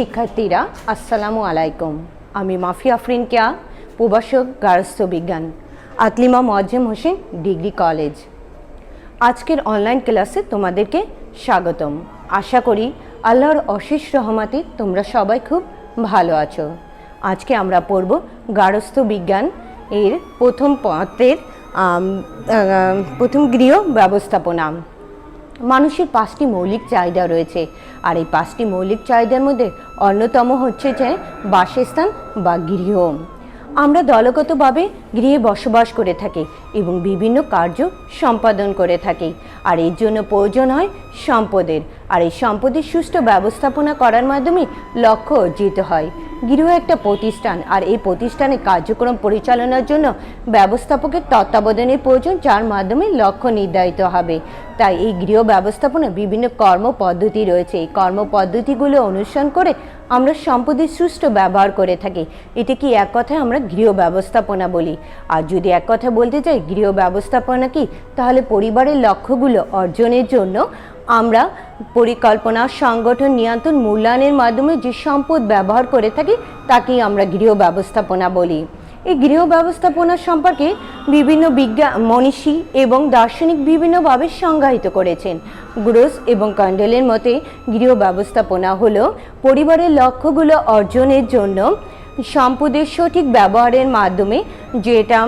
শিক্ষার্থীরা, আসসালামু আলাইকুম। আমি মাফি আফরিন কেয়া প্রভাষক গার্হস্থ্য বিজ্ঞান আকলিমা মোয়াজ্জেম হোসেন, ডিগ্রি কলেজ। আজকের অনলাইন ক্লাসে তোমাদেরকে স্বাগতম। আশা করি আল্লাহর অশেষ রহমাতে তোমরা সবাই খুব ভালো আছো। আজকে আমরা পড়ব গার্হস্থ্য বিজ্ঞান এর প্রথম পথের প্রথম গৃহ ব্যবস্থাপনা। মানুষের পাঁচটি মৌলিক চাহিদা রয়েছে। আর এই পাঁচটি মৌলিক চাহিদার মধ্যে অন্যতম হচ্ছে যে বাসস্থান বা গৃহ। আমরা দলগতভাবে গৃহে বসবাস করে থাকি এবং বিভিন্ন কার্য সম্পাদন করে থাকি। আর এর জন্য প্রয়োজন হয় সম্পদের। আর এই সম্পদের সুষ্ঠু ব্যবস্থাপনা করার মাধ্যমে লক্ষ্য অর্জিত হয়। গৃহ একটা প্রতিষ্ঠান, আর এই প্রতিষ্ঠানে কার্যক্রম পরিচালনার জন্য ব্যবস্থাপকের তত্ত্বাবধানের প্রয়োজন, যার মাধ্যমে লক্ষ্য নির্ধারিত হবে। তাই এই গৃহ ব্যবস্থাপনা বিভিন্ন কর্ম পদ্ধতি রয়েছে। এই কর্ম পদ্ধতিগুলো অনুসরণ করে আমরা সম্পদের সুষ্ঠু ব্যবহার করে থাকি। এটি কি এক কথায় আমরা গৃহ ব্যবস্থাপনা বলি? আর যদি এক কথা বলতে চাই গৃহ ব্যবস্থাপনা কি? তাহলে পরিবারের লক্ষ্যগুলো অর্জনের জন্য আমরা পরিকল্পনা, সংগঠন, নিয়ন্ত্রণ, মূল্যায়নের মাধ্যমে যে সম্পদ ব্যবহার করে থাকি, তাকেই আমরা গৃহ ব্যবস্থাপনা বলি। এই গৃহ ব্যবস্থাপনা সম্পর্কে বিভিন্ন বিজ্ঞান মনীষী এবং দার্শনিক বিভিন্নভাবে সংজ্ঞায়িত করেছেন। গ্রোস এবং কন্ডেলের মতে গৃহ ব্যবস্থাপনা হলো পরিবারের লক্ষ্যগুলো অর্জনের জন্য সম্পদের সঠিক ব্যবহারের মাধ্যমে যেটা,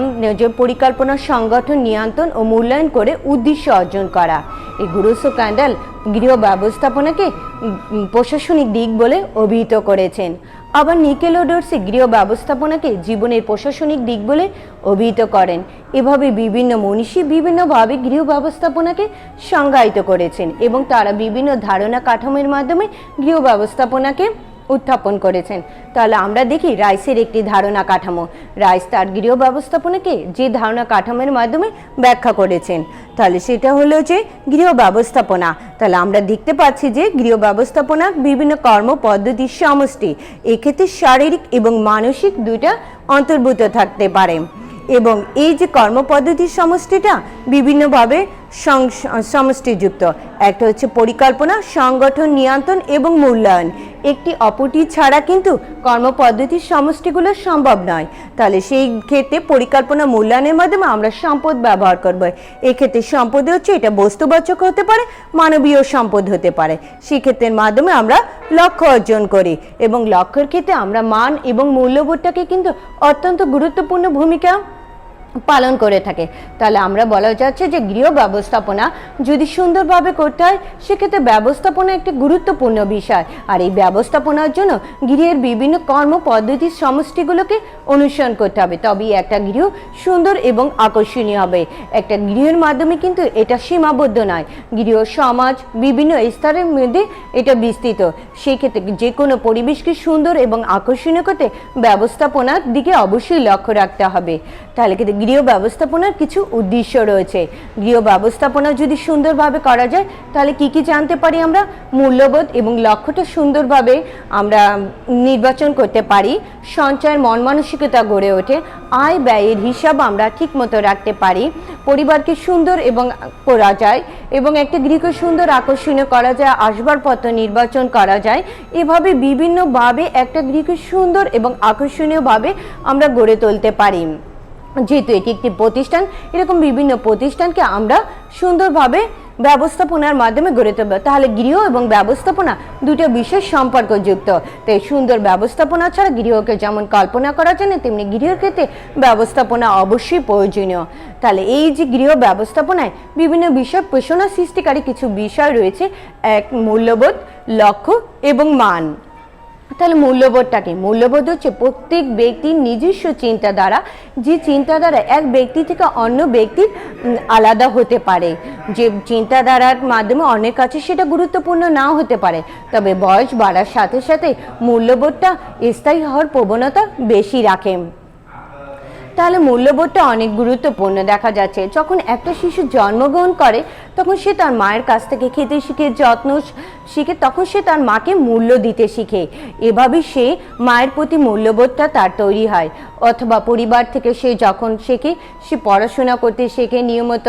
যে পরিকল্পনা, সংগঠন নিয়ন্ত্রণ ও মূল্যায়ন করে উদ্দেশ্য অর্জন করা। এই গুরুস ক্যান্ডাল গৃহ ব্যবস্থাপনাকে প্রশাসনিক দিক বলে অভিহিত করেছেন। আবার নিকেলোডোর্সি গৃহ ব্যবস্থাপনাকে জীবনের প্রশাসনিক দিক বলে অভিহিত করেন। এভাবে বিভিন্ন মনীষী বিভিন্নভাবে গৃহ ব্যবস্থাপনাকে সংজ্ঞায়িত করেছেন এবং তারা বিভিন্ন ধারণা কাঠামোর মাধ্যমে গৃহ ব্যবস্থাপনাকে উত্থাপন করেছেন। তাহলে আমরা দেখি রাইসের একটি ধারণা কাঠামো। রাইস তার গৃহ ব্যবস্থাপনাকে যে ধারণা কাঠামোর মাধ্যমে ব্যাখ্যা করেছেন। তাহলে সেটা হলো যে গৃহ ব্যবস্থাপনা। তাহলে আমরা দেখতে পাচ্ছি যে গৃহ ব্যবস্থাপনা বিভিন্ন কর্ম পদ্ধতির সমষ্টি। এক্ষেত্রে শারীরিক এবং মানসিক দুইটা অন্তর্ভুক্ত থাকতে পারে। এবং এই যে কর্মপদ্ধতির সমষ্টিটা বিভিন্নভাবে সমষ্টিযুক্ত। একটা হচ্ছে পরিকল্পনা, সংগঠন নিয়ন্ত্রণ এবং মূল্যায়ন। একটি অপরটি ছাড়া কিন্তু কর্মপদ্ধতির সমষ্টিগুলো সম্ভব নয়। তাহলে সেই ক্ষেত্রে পরিকল্পনা মূল্যায়নের মাধ্যমে আমরা সম্পদ ব্যবহার করব। এক্ষেত্রে সম্পদ হচ্ছে এটা বস্তুবাচক হতে পারে, মানবীয় সম্পদ হতে পারে। সেক্ষেত্রের মাধ্যমে আমরা লক্ষ্য অর্জন করি এবং লক্ষ্যের ক্ষেত্রে আমরা মান এবং মূল্যবোধটাকে কিন্তু অত্যন্ত গুরুত্বপূর্ণ ভূমিকা পালন করে থাকে। তাহলে আমরা বলা যাচ্ছে যে গৃহ ব্যবস্থাপনা যদি সুন্দরভাবে করতে হয়, সেক্ষেত্রে ব্যবস্থাপনা একটি গুরুত্বপূর্ণ বিষয়। আর এই ব্যবস্থাপনার জন্য গৃহের বিভিন্ন কর্ম পদ্ধতির সমষ্টিগুলোকে অনুসরণ করতে হবে। তবেই একটা গৃহ সুন্দর এবং আকর্ষণীয় হবে। একটা গৃহের মাধ্যমে কিন্তু এটা সীমাবদ্ধ নয়। গৃহ সমাজ বিভিন্ন স্তরের মধ্যে এটা বিস্তৃত। সেই ক্ষেত্রে যে কোনো পরিবেশকে সুন্দর এবং আকর্ষণীয় করতে ব্যবস্থাপনার দিকে অবশ্যই লক্ষ্য রাখতে হবে। তাহলে কিন্তু গৃহ ব্যবস্থাপনার কিছু উদ্দেশ্য রয়েছে। গৃহ ব্যবস্থাপনা যদি সুন্দরভাবে করা যায়, তাহলে কি কি জানতে পারি আমরা? মূল্যবোধ এবং লক্ষ্যটা সুন্দরভাবে আমরা নির্বাচন করতে পারি। সঞ্চয়ের মন মানসিকতা গড়ে ওঠে। আয় ব্যয়ের হিসাব আমরা ঠিকমতো রাখতে পারি। পরিবারকে সুন্দর এবং করা যায় এবং একটা গৃহকে সুন্দর আকর্ষণীয় করা যায় আসবাবপত্র নির্বাচন করা যায়। এভাবে বিভিন্নভাবে একটা গৃহকে সুন্দর এবং আকর্ষণীয়ভাবে আমরা গড়ে তুলতে পারি। যেহেতু এটি একটি প্রতিষ্ঠান, এরকম বিভিন্ন প্রতিষ্ঠানকে আমরা সুন্দরভাবে ব্যবস্থাপনার মাধ্যমে গড়ে তুলব। তাহলে গৃহ এবং ব্যবস্থাপনা দুটো বিশেষ সম্পর্কযুক্ত। তাই সুন্দর ব্যবস্থাপনা ছাড়া গৃহকে যেমন কল্পনা করা যায় না, তেমনি গৃহের ক্ষেত্রে ব্যবস্থাপনা অবশ্যই প্রয়োজনীয়। তাহলে এই যে গৃহ ব্যবস্থাপনায় বিভিন্ন বিষয় পেশনা সৃষ্টিকারী কিছু বিষয় রয়েছে, এক মূল্যবোধ, লক্ষ্য এবং মান। তাহলে মূল্যবোধটা কি? মূল্যবোধ হচ্ছে প্রত্যেক ব্যক্তির নিজস্ব চিন্তাধারা যে চিন্তাধারা এক ব্যক্তি থেকে অন্য ব্যক্তির আলাদা হতে পারে। যে চিন্তাধারার মাধ্যমে অনেক কাছে সেটা গুরুত্বপূর্ণ নাও হতে পারে। তবে বয়স বাড়ার সাথে সাথে মূল্যবোধটা স্থায়ী হওয়ার প্রবণতা বেশি রাখে। তাহলে মূল্যবোধটা অনেক গুরুত্বপূর্ণ দেখা যাচ্ছে। যখন একটা শিশু জন্মগ্রহণ করে, তখন সে তার মায়ের কাছ থেকে খেতে শিখে, যত্ন শিখে, তখন সে তার মাকে মূল্য দিতে শিখে। এভাবে সে মায়ের প্রতি মূল্যবোধটা তার তৈরি হয়। অথবা পরিবার থেকে সে যখন শেখে, সে পড়াশোনা করতে শেখে, নিয়মিত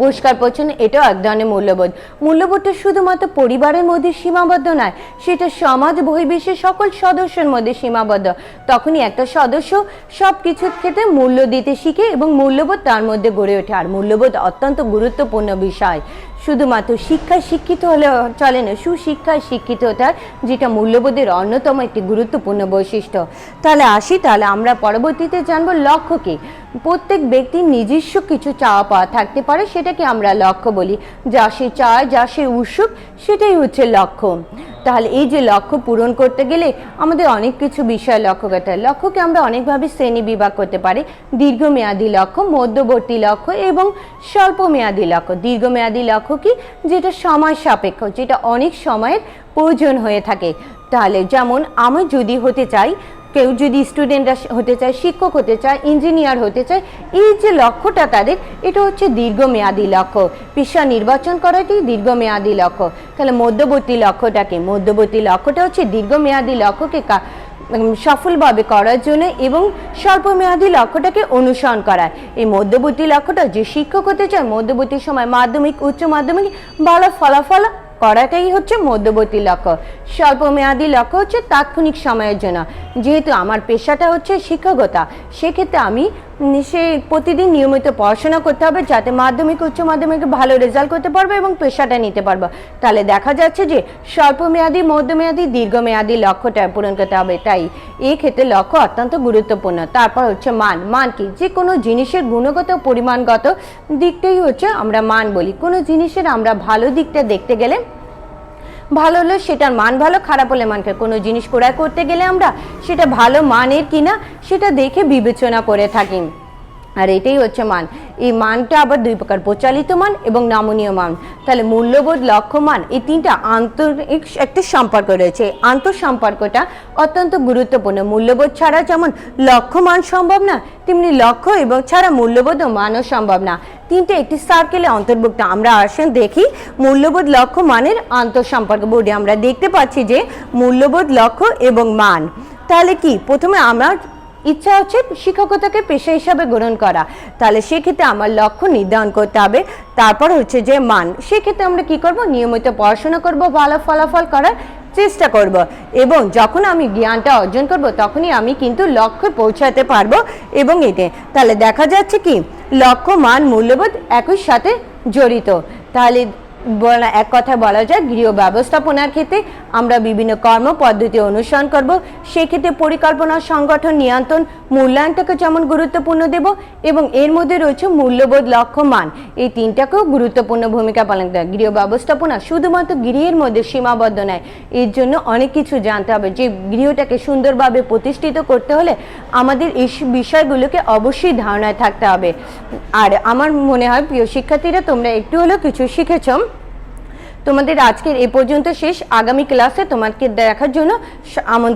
পরিষ্কার পরিচ্ছন্ন, এটাও এক ধরনের মূল্যবোধ। মূল্যবোধটা শুধুমাত্র পরিবারের মধ্যে সীমাবদ্ধ নয়, সেটা সমাজ বহির্বিশ্বের সকল সদস্যের মধ্যে সীমাবদ্ধ। তখনই একটা সদস্য সব কিছুর ক্ষেত্রে মূল্য দিতে শিখে এবং মূল্যবোধ তার মধ্যে গড়ে ওঠে। আর মূল্যবোধ অত্যন্ত গুরুত্বপূর্ণ বিষয়। শুধুমাত্র শিক্ষায় শিক্ষিত হলে চলে না, সুশিক্ষায় শিক্ষিত হতে হয়, যেটা মূল্যবোধের অন্যতম একটি গুরুত্বপূর্ণ বৈশিষ্ট্য। তাহলে আসি, তাহলে আমরা পরবর্তীতে জানব লক্ষ্য কি? প্রত্যেক ব্যক্তির নিজস্ব কিছু চাওয়া পাওয়া থাকতে পারে, সেটাকে আমরা লক্ষ্য বলি। যা সে চায়, যা সে উৎসুক, সেটাই হচ্ছে লক্ষ্য। তাহলে এই যে লক্ষ্য পূরণ করতে গেলে আমাদের অনেক কিছু বিষয় লক্ষ্য করতে হয়। লক্ষ্যকে আমরা অনেকভাবে শ্রেণি বিভাগ করতে পারি। দীর্ঘমেয়াদী লক্ষ্য, মধ্যবর্তী লক্ষ্য এবং স্বল্পমেয়াদী লক্ষ্য। দীর্ঘমেয়াদী লক্ষ্য কি? যেটা সময় সাপেক্ষ, যেটা অনেক সময়ের প্রয়োজন হয়ে থাকে। তাহলে যেমন আমি যদি হতে চাই কেউ যদি স্টুডেন্টরা হতে চায়, শিক্ষক হতে চায় ইঞ্জিনিয়ার হতে চায়, এই যে লক্ষ্যটা তাদের, এটা হচ্ছে দীর্ঘমেয়াদী লক্ষ্য। পেশা নির্বাচন করাটি দীর্ঘমেয়াদী লক্ষ্য। তাহলে মধ্যবর্তী লক্ষ্যটাকে, মধ্যবর্তী লক্ষ্যটা হচ্ছে দীর্ঘমেয়াদী লক্ষ্যকে সফলভাবে করার জন্য এবং স্বল্পমেয়াদী লক্ষ্যটাকে অনুসরণ করা এই মধ্যবর্তী লক্ষ্যটা যে শিক্ষক হতে চায়, মধ্যবর্তী সময় মাধ্যমিক, উচ্চ মাধ্যমিক, ভালো ফলাফল করাটাই হচ্ছে মধ্যবর্তী লক্ষ্য। স্বল্পমেয়াদী লক্ষ্য হচ্ছে তাৎক্ষণিক সময়ের জন্য। যেহেতু আমার পেশাটা হচ্ছে শিক্ষকতা, সেক্ষেত্রে আমি সে প্রতিদিন নিয়মিত পড়াশোনা করতে হবে যাতে মাধ্যমিক, উচ্চ মাধ্যমিকে ভালো রেজাল্ট করতে পারব এবং পেশাটা নিতে পারব। তাহলে দেখা যাচ্ছে যে স্বল্পমেয়াদী, মধ্যমেয়াদী, দীর্ঘমেয়াদী লক্ষ্যটা পূরণ করতে হবে। তাই এই ক্ষেত্রে লক্ষ্য অত্যন্ত গুরুত্বপূর্ণ। তারপর হচ্ছে মান। মান কি? যে কোনো জিনিসের গুণগত, পরিমাণগত দিকটাই হচ্ছে আমরা মান বলি। কোনো জিনিসের আমরা ভালো দিকটা দেখতে গেলে ভালো হলে সেটার মান ভালো, খারাপ হলে মানকে। কোনো জিনিস ক্রয় করতে গেলে আমরা সেটা ভালো মানের কিনা সেটা দেখে বিবেচনা করে থাকি আর এটাই হচ্ছে মান এই মানটা আবার দুই প্রকার, প্রচালিত মান এবং নমনীয় মান। তাহলে মূল্যবোধ, লক্ষ্য মান, এই তিনটা আন্তরিক একটা সম্পর্ক রয়েছে। এই আন্তঃসম্পর্কটা অত্যন্ত গুরুত্বপূর্ণ। মূল্যবোধ ছাড়া যেমন লক্ষ্য মান সম্ভব না, তেমনি লক্ষ্য এবং ছাড়া মূল্যবোধ ও মানও সম্ভব না। তিনটে একটি সার্কেলে অন্তর্ভুক্ত। আমরা আসেন দেখি মূল্যবোধ, লক্ষ্য মানের আন্তঃসম্পর্ক বোর্ডে। আমরা দেখতে পাচ্ছি যে মূল্যবোধ, লক্ষ্য এবং মান। তাহলে কি? প্রথমে আমার ইচ্ছা হচ্ছে শিক্ষকতাকে পেশা হিসাবে গ্রহণ করা। তাহলে সেক্ষেত্রে আমার লক্ষ্য নির্ধারণ করতে হবে। তারপর হচ্ছে যে মান। সেক্ষেত্রে আমরা কি করব? নিয়মিত পড়াশোনা করব, ভালো ফলাফল করার চেষ্টা করব। এবং যখন আমি জ্ঞানটা অর্জন করব, তখনই আমি কিন্তু লক্ষ্যে পৌঁছাতে পারব এবং এতে। তাহলে দেখা যাচ্ছে কি, লক্ষ্য, মান, মূল্যবোধ একই সাথে জড়িত। তাহলে এক কথা বলা যায়, গৃহ ব্যবস্থাপনার ক্ষেত্রে আমরা বিভিন্ন কর্ম পদ্ধতি অনুসরণ করব। সেক্ষেত্রে পরিকল্পনা, সংগঠন, নিয়ন্ত্রণ, মূল্যায়নটাকে যেমন গুরুত্বপূর্ণ দেব এবং এর মধ্যে রয়েছে মূল্যবোধ লক্ষ্য মান এই তিনটাকেও গুরুত্বপূর্ণ ভূমিকা পালন করে। গৃহ ব্যবস্থাপনা শুধুমাত্র গৃহের মধ্যে সীমাবদ্ধ নয়, এর জন্য অনেক কিছু জানতে হবে। যে গৃহটাকে সুন্দরভাবে প্রতিষ্ঠিত করতে হলে আমাদের এই বিষয়গুলোকে অবশ্যই ধারণায় থাকতে হবে। আর আমার মনে হয়, প্রিয় শিক্ষার্থীরা, তোমরা একটু হলেও কিছু শিখেছ। তোমাদের আজকের এ পর্যন্ত শেষ। আগামী ক্লাসে তোমাকে দেখার জন্য আমন্ত্রণ।